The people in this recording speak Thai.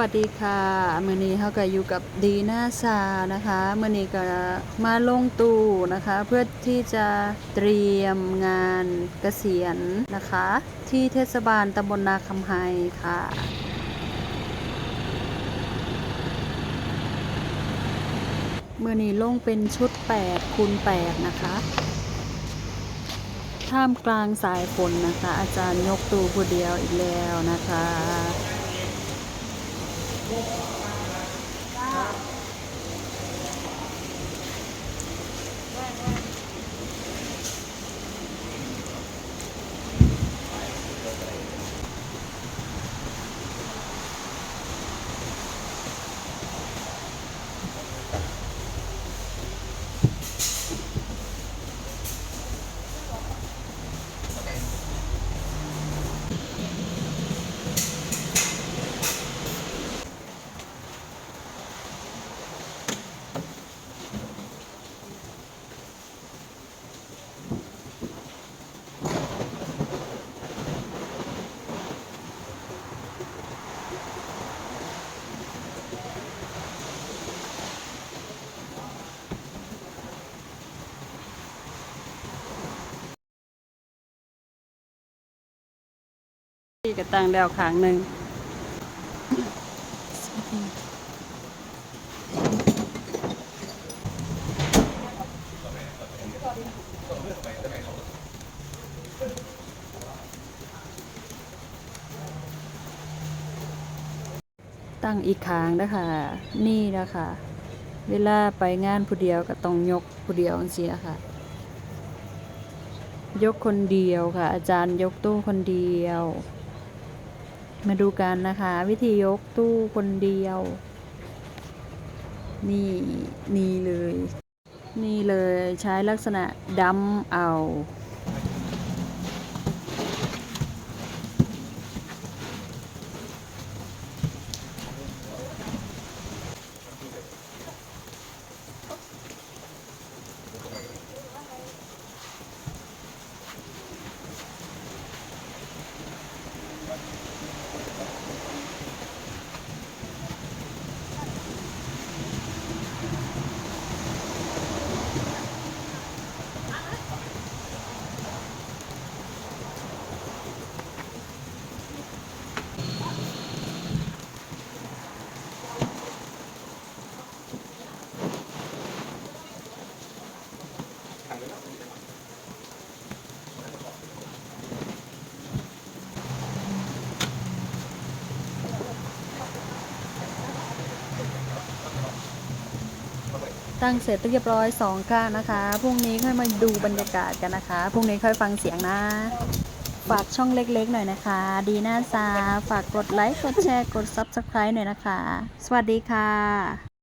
วัสดีค่ะมื่อนี้เขาก็อยู่กับดีน่าซานะคะมื่อนี้ก็มาลงตู้นะคะ เพื่อที่จะเตรียมงานเกษียณนะคะ ที่เทศบาลตำบลนาคำไฮค่ะมื่อนี้ลงเป็นชุด8คูณ8นะคะท่ามกลางสายฝนนะคะ อาจารย์ยกตู้ผู้เดียวอีกแล้วนะคะ Thank you. ที่กระตังแล้วขางหนึ่งตั้งอีกขางนะคะ นี่นะคะ เวลาไปงานผู้เดียวก็ต้องยกผู้เดียวเสียค่ะ ยกคนเดียวค่ะ อาจารย์ยกตู้คนเดียว มาดูกันนะคะ วิธียกตู้คนเดียว นี่นี่เลย นี่เลยใช้ลักษณะดัมเอา ตั้งเสร็จเรียบร้อยสองก้านะคะพรุ่งนี้ค่อยมาดูบรรยากาศกันนะคะพรุ่งนี้ค่อยฟังเสียงนะ ฝากช่องเล็กๆหน่อยนะคะ ดีน่าซาฝากกดไลค์กดแชร์กด Subscribe หน่อยนะคะ สวัสดีค่ะ